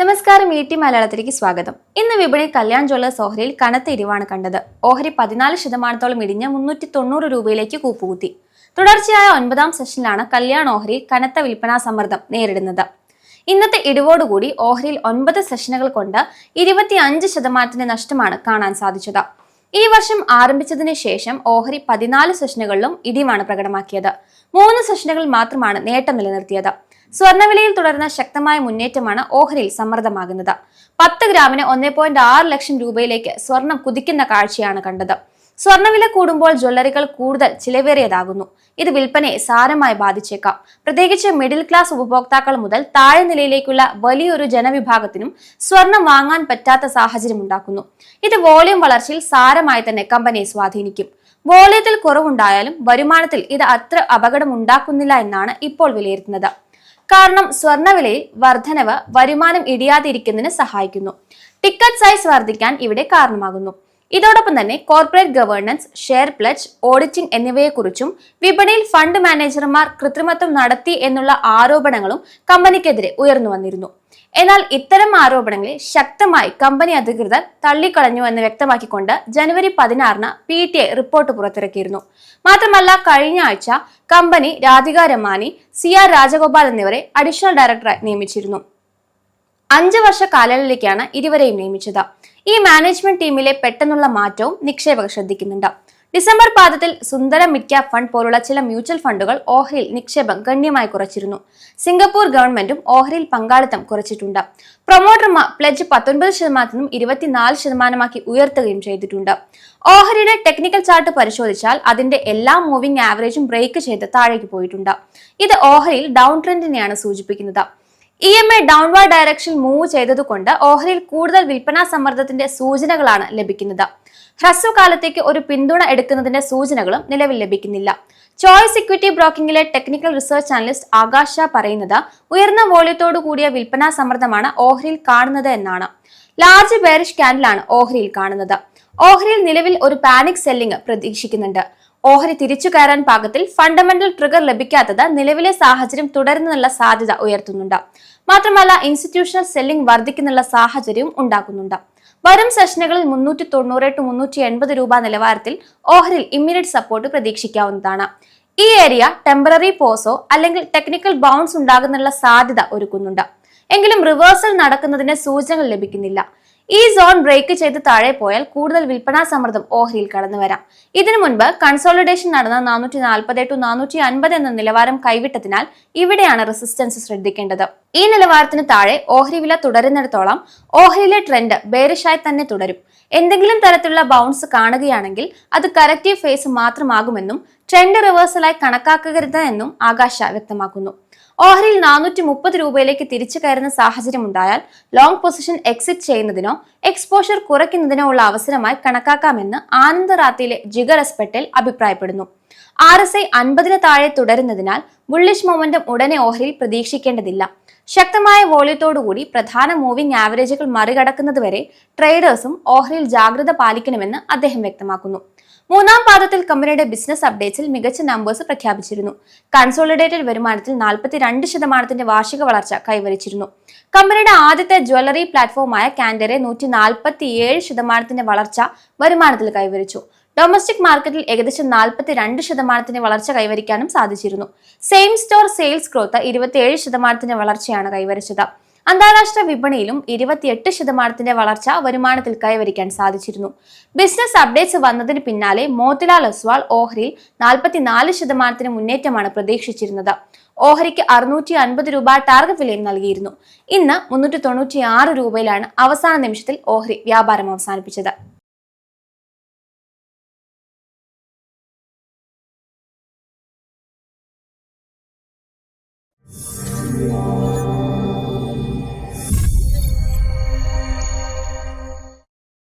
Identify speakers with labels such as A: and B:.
A: നമസ്കാരം E T മലയാളത്തിലേക്ക് സ്വാഗതം. ഇന്ന് വിപണി കല്യാൺ ജ്വല്ലേഴ്സ് ഓഹരിയിൽ കനത്ത ഇരിവാണ് കണ്ടത്. ഓഹരി പതിനാല് ശതമാനത്തോളം ഇടിഞ്ഞ് മുന്നൂറ്റി തൊണ്ണൂറ് രൂപയിലേക്ക് കൂപ്പുകുത്തി. തുടർച്ചയായ ഒൻപതാം സെഷനിലാണ് കല്യാൺ ഓഹരി കനത്ത വിൽപ്പനാ സമ്മർദ്ദം നേരിടുന്നത്. ഇന്നത്തെ ഇടിവോടുകൂടി ഓഹരിയിൽ ഒൻപത് സെഷനുകൾ കൊണ്ട് ഇരുപത്തി അഞ്ച് ശതമാനത്തിന്റെ നഷ്ടമാണ് കാണാൻ സാധിച്ചത്. ഈ വർഷം ആരംഭിച്ചതിന് ശേഷം ഓഹരി പതിനാല് സെഷനുകളിലും ഇടിവാണ് പ്രകടമാക്കിയത്. മൂന്ന് സെഷനുകൾ മാത്രമാണ് നേട്ടം നിലനിർത്തിയത്. സ്വർണവിലയിൽ തുടർന്ന ശക്തമായ മുന്നേറ്റമാണ് ഓഹരിയിൽ സമ്മർദ്ദമാകുന്നത്. പത്ത് ഗ്രാമിന് ഒന്നേ പോയിന്റ് ആറ് ലക്ഷം രൂപയിലേക്ക് സ്വർണം കുതിക്കുന്ന കാഴ്ചയാണ് കണ്ടത്. സ്വർണവില കൂടുമ്പോൾ ജ്വല്ലറികൾ കൂടുതൽ ചിലവേറിയതാകുന്നു. ഇത് വിൽപ്പനയെ സാരമായി ബാധിച്ചേക്കാം. പ്രത്യേകിച്ച് മിഡിൽ ക്ലാസ് ഉപഭോക്താക്കൾ മുതൽ താഴെ നിലയിലേക്കുള്ള വലിയൊരു ജനവിഭാഗത്തിനും സ്വർണം വാങ്ങാൻ പറ്റാത്ത സാഹചര്യം ഉണ്ടാക്കുന്നു. ഇത് വോളിയം വളർച്ചയിൽ സാരമായി തന്നെ കമ്പനിയെ സ്വാധീനിക്കും. വോളിയത്തിൽ കുറവുണ്ടായാലും വരുമാനത്തിൽ ഇത് അത്ര അപകടമുണ്ടാക്കുന്നില്ല എന്നാണ് ഇപ്പോൾ വിലയിരുത്തുന്നത്. കാരണം സ്വർണവിലയിൽ വർധനവ് വരുമാനം ഇടിയാതിരിക്കുന്നതിന് സഹായിക്കുന്നു. ടിക്കറ്റ് സൈസ് വർദ്ധിക്കാൻ ഇവിടെ കാരണമാകുന്നു. ഇതോടൊപ്പം തന്നെ corporate governance share pledge auditing എന്നിവയെക്കുറിച്ചും വിപണിയിൽ ഫണ്ട് മാനേജർമാർ കൃത്രിമത്വം നടത്തി എന്നുള്ള ആരോപണങ്ങളും കമ്പനിക്കെതിരെ ഉയർന്നു വന്നിരുന്നു. എന്നാൽ ഇത്തരം ആരോപണങ്ങളെ ശക്തമായി കമ്പനി അധികൃതർ തള്ളിക്കളഞ്ഞു എന്ന് വ്യക്തമാക്കിക്കൊണ്ട് ജനുവരി പതിനാറിന് പി ടി ഐ റിപ്പോർട്ട് പുറത്തിറക്കിയിരുന്നു. മാത്രമല്ല കഴിഞ്ഞ ആഴ്ച company Radhika Ramani C R Rajagopal എന്നിവരെ അഡീഷണൽ ഡയറക്ടറായി നിയമിച്ചിരുന്നു. അഞ്ച് വർഷ കാലയളവിലേക്കാണ് ഇരുവരെയും നിയമിച്ചത്. ഈ മാനേജ്മെന്റ് ടീമിലെ പെട്ടെന്നുള്ള മാറ്റവും നിക്ഷേപകർ ശ്രദ്ധിക്കുന്നുണ്ട്. ഡിസംബർ പാദത്തിൽ സുന്ദരം മിക്ക ഫണ്ട് പോലുള്ള ചില മ്യൂച്വൽ ഫണ്ടുകൾ ഓഹരിയിൽ നിക്ഷേപം ഗണ്യമായി കുറച്ചിരുന്നു. സിംഗപ്പൂർ ഗവൺമെന്റും ഓഹരിയിൽ പങ്കാളിത്തം കുറച്ചിട്ടുണ്ട്. പ്രൊമോട്ടർമാർ പ്ലജ് പത്തൊൻപത് ശതമാനത്തിൽ നിന്നും ഇരുപത്തിനാല് ശതമാനമാക്കി ഉയർത്തുകയും ചെയ്തിട്ടുണ്ട്. ഓഹരിയുടെ ടെക്നിക്കൽ ചാർട്ട് പരിശോധിച്ചാൽ അതിന്റെ എല്ലാ മൂവിംഗ് ആവറേജും ബ്രേക്ക് ചെയ്ത് താഴേക്ക് പോയിട്ടുണ്ട്. ഇത് ഓഹരിയിൽ ഡൗൺ ട്രെൻഡിനെയാണ് സൂചിപ്പിക്കുന്നത്. E M A downward direction move ചെയ്തതുകൊണ്ട് ഓഹരിയിൽ കൂടുതൽ വിൽപ്പനാ സമ്മർദ്ദത്തിന്റെ സൂചനകളാണ് ലഭിക്കുന്നത്. ഹ്രസ്വകാലത്തേക്ക് ഒരു പിന്തുണ എടുക്കുന്നതിന്റെ സൂചനകളും നിലവിൽ ലഭിക്കുന്നില്ല. ചോയ്സ് ഇക്വിറ്റി ബ്രോക്കിംഗിലെ ടെക്നിക്കൽ റിസർച്ച് അനലിസ്റ്റ് ആകാശ പറയുന്നത് ഉയർന്ന വോള്യത്തോടു കൂടിയ വിൽപ്പനാ സമ്മർദ്ദമാണ് ഓഹരിയിൽ കാണുന്നത് എന്നാണ്. ലാർജ് ബെയറിഷ് ക്യാൻഡിലാണ് ഓഹരിയിൽ കാണുന്നത്. ഓഹരിയിൽ നിലവിൽ ഒരു പാനിക് സെല്ലിംഗ് പ്രതീക്ഷിക്കുന്നുണ്ട്. ഓഹരി തിരിച്ചു കയറാൻ പാകത്തിൽ ഫണ്ടമെന്റൽ ട്രിഗർ ലഭിക്കാത്തത് നിലവിലെ സാഹചര്യം തുടരുന്നതിനുള്ള സാധ്യത ഉയർത്തുന്നുണ്ട്. മാത്രമല്ല ഇൻസ്റ്റിറ്റ്യൂഷണൽ സെല്ലിംഗ് വർദ്ധിക്കുന്നുള്ള സാഹചര്യവും ഉണ്ടാക്കുന്നുണ്ട്. വരും സെഷനുകളിൽ മുന്നൂറ്റി തൊണ്ണൂറ് ടു മുന്നൂറ്റി എൺപത് രൂപ നിലവാരത്തിൽ ഓഹരിൽ ഇമ്മീഡിയറ്റ് സപ്പോർട്ട് പ്രതീക്ഷിക്കാവുന്നതാണ്. ഈ ഏരിയ ടെമ്പററി പോസോ അല്ലെങ്കിൽ ടെക്നിക്കൽ ബൗൺസ് ഉണ്ടാകുന്നുള്ള സാധ്യത ഒരുക്കുന്നുണ്ട്. എങ്കിലും റിവേഴ്സൽ നടക്കുന്നതിന് സൂചനകൾ ലഭിക്കുന്നില്ല. ഈ സോൺ ബ്രേക്ക് ചെയ്ത് താഴെ പോയാൽ കൂടുതൽ വിൽപ്പനാ സമ്മർദ്ദം ഓഹരിയിൽ കടന്നു വരാം. ഇതിനു മുൻപ് കൺസോളിഡേഷൻ നടന്ന നാനൂറ്റി നാൽപ്പത് ടു നാനൂറ്റി അൻപത് എന്ന നിലവാരം കൈവിട്ടതിനാൽ ഇവിടെയാണ് റെസിസ്റ്റൻസ് ശ്രദ്ധിക്കേണ്ടത്. ഈ നിലവാരത്തിന് താഴെ ഓഹരി വില തുടരുന്നിടത്തോളം ഓഹരിയിലെ ട്രെൻഡ് ബേരിഷായി തന്നെ തുടരും. എന്തെങ്കിലും തരത്തിലുള്ള ബൗൺസ് കാണുകയാണെങ്കിൽ അത് കറക്റ്റീവ് ഫേസ് മാത്രമാകുമെന്നും ട്രെൻഡ് റിവേഴ്സലായി കണക്കാക്കരുത് എന്നും ആകാശ വ്യക്തമാക്കുന്നു. ഓഹരിയിൽ നാനൂറ്റി മുപ്പത് രൂപയിലേക്ക് തിരിച്ചു കയറുന്ന സാഹചര്യം ഉണ്ടായാൽ ലോങ് പൊസിഷൻ എക്സിറ്റ് ചെയ്യുന്നതിനോ എക്സ്പോഷർ കുറയ്ക്കുന്നതിനോ ഉള്ള അവസരമായി കണക്കാക്കാമെന്ന് ആനന്ദ് റാത്തിയിലെ ജിഗർ പട്ടേൽ അഭിപ്രായപ്പെടുന്നു. ആർ എസ് ഐ അൻപതിന് താഴെ തുടരുന്നതിനാൽ ബുള്ളിഷ് മൊമെന്റം ഉടനെ ഓഹരിയിൽ പ്രതീക്ഷിക്കേണ്ടതില്ല. ശക്തമായ വോള്യത്തോടുകൂടി പ്രധാന മൂവിംഗ് ആവറേജുകൾ മറികടക്കുന്നതുവരെ ട്രേഡേഴ്സും ഓഹരിയിൽ ജാഗ്രത പാലിക്കണമെന്ന് അദ്ദേഹം വ്യക്തമാക്കുന്നു. മൂന്നാം പാദത്തിൽ കമ്പനിയുടെ ബിസിനസ് അപ്ഡേറ്റ്സിൽ മികച്ച നമ്പേഴ്സ് പ്രഖ്യാപിച്ചിരുന്നു. കൺസോളിഡേറ്റഡ് വരുമാനത്തിൽ നാൽപ്പത്തിരണ്ട് ശതമാനത്തിന്റെ വാർഷിക വളർച്ച കൈവരിച്ചിരുന്നു. കമ്പനിയുടെ ആദ്യത്തെ ജ്വല്ലറി പ്ലാറ്റ്ഫോമായ കാൻഡറെ നൂറ്റി നാൽപ്പത്തിയേഴ് ശതമാനത്തിന്റെ വളർച്ച വരുമാനത്തിൽ കൈവരിച്ചു. ഡൊമസ്റ്റിക് മാർക്കറ്റിൽ ഏകദേശം നാൽപ്പത്തി രണ്ട് ശതമാനത്തിന്റെ വളർച്ച കൈവരിക്കാനും സാധിച്ചിരുന്നു. സെയിം സ്റ്റോർ സെയിൽസ് ഗ്രോത്ത് ഇരുപത്തിയേഴ് ശതമാനത്തിന്റെ വളർച്ചയാണ് കൈവരിച്ചത്. അന്താരാഷ്ട്ര വിപണിയിലും ഇരുപത്തിയെട്ട് ശതമാനത്തിന്റെ വളർച്ച വരുമാനത്തിൽ കൈവരിക്കാൻ സാധിച്ചിരുന്നു. ബിസിനസ് അപ്ഡേറ്റ്സ് വന്നതിന് പിന്നാലെ മോത്തിലാൽ ഒസ്വാൾ ഓഹരിയിൽ നാൽപ്പത്തിനാല് ശതമാനത്തിന് മുന്നേറ്റമാണ് പ്രതീക്ഷിച്ചിരുന്നത്. ഓഹരിക്ക് അറുന്നൂറ്റി അൻപത് രൂപ ടാർഗറ്റ് വിലയും നൽകിയിരുന്നു. ഇന്ന് മുന്നൂറ്റി തൊണ്ണൂറ്റി ആറ് രൂപയിലാണ് അവസാന നിമിഷത്തിൽ ഓഹരി വ്യാപാരം അവസാനിപ്പിച്ചത്.
B: Yeah.